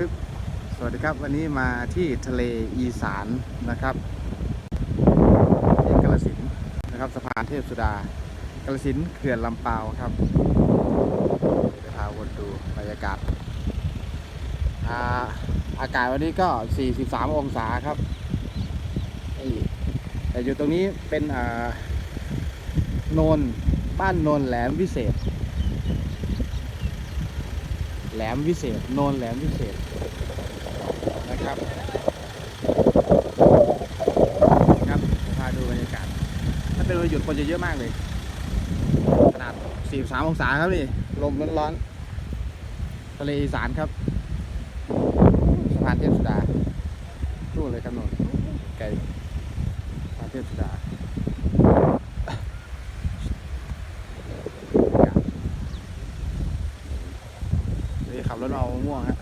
ปึ๊บสวัสดีครับ วันนี้มาที่ทะเลอีสานนะครับที่กาลสินนะครับสะพานเทพสุดากาลสินเขื่อนลำปาวครับจะพาวนดูบรรยากาศอาอากาศวันนี้ก็ 43 องศาครับแต่อยู่ตรงนี้เป็นอ่าโนนบ้านโนนแหลมวิเศษ หลมวิเศษ โนนแหลมวิเศษนะครับครับพาดูบรรยากาศ ถ้าเป็นวันหยุดคนจะเยอะมากเลย ขนาด 43 องศาครับนี่ ลมร้อนๆทะเลอีสานครับสะพานเทพสุดานู่เลยครับนนไกลสะพานเทพสุดา นี่ขับรถเอาม่วงฮะ